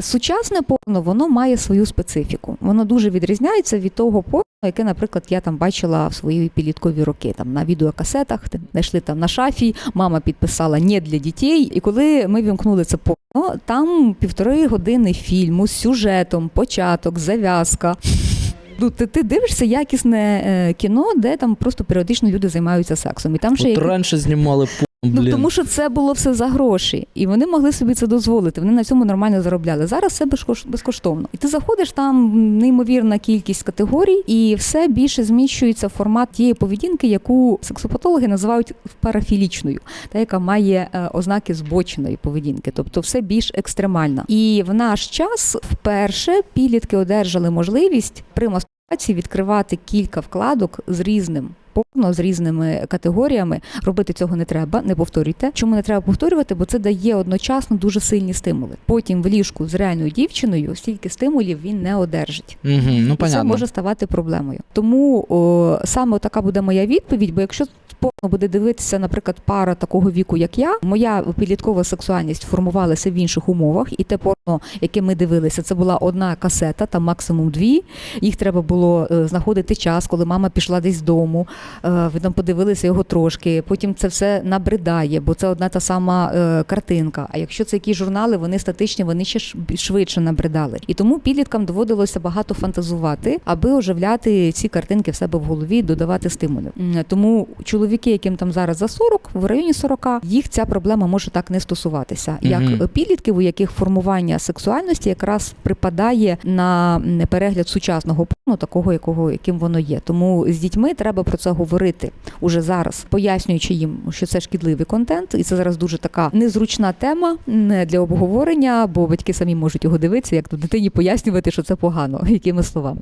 Сучасне порно воно має свою специфіку. Воно дуже відрізняється від того порно, яке, наприклад, я там бачила в свої підліткові роки. Там на відеокасетах знайшли там на шафі. Мама підписала «не для дітей. І коли ми вімкнули це порно, там півтори години фільму з сюжетом, початок, зав'язка. Ну, ти, ти дивишся якісне е, кіно, де там просто періодично люди займаються сексом. І там ще От які- раніше знімали Ну, блін. тому що це було все за гроші, і вони могли собі це дозволити. Вони на цьому нормально заробляли. Зараз все безкош- безкоштовно. І ти заходиш там неймовірна кількість категорій, і все більше зміщується в формат тієї поведінки, яку сексопатологи називають парафілічною, та яка має е, ознаки збоченої поведінки, тобто все більш екстремально. І в наш час вперше підлітки одержали можливість при мастурбації відкривати кілька вкладок з різним. Порно з різними категоріями робити цього не треба, не повторюйте. Чому не треба повторювати? Бо це дає одночасно дуже сильні стимули. Потім в ліжку з реальною дівчиною стільки стимулів він не одержить. Угу, ну І це може ставати проблемою. Тому о, саме така буде моя відповідь. Бо якщо порно буде дивитися, наприклад, пара такого віку, як я, моя підліткова сексуальність формувалася в інших умовах, і те яке ми дивилися, це була одна касета, там максимум дві. Їх треба було е, знаходити час, коли мама пішла десь з дому. е, Ви там подивилися його трошки. Потім це все набридає, бо це одна та сама е, картинка. А якщо це якісь журнали, вони статичні, вони ще швидше набридали. І тому підліткам доводилося багато фантазувати, аби оживляти ці картинки в себе в голові, додавати стимулів. М, Тому чоловіки, яким там зараз за 40, в районі 40, їх ця проблема може так не стосуватися. Як підлітків, у яких формування сексуальності якраз припадає на перегляд сучасного порно, такого, якого яким воно є. Тому з дітьми треба про це говорити уже зараз, пояснюючи їм, що це шкідливий контент, і це зараз дуже така незручна тема для обговорення, бо батьки самі можуть його дивитися, як то дитині пояснювати, що це погано, якими словами.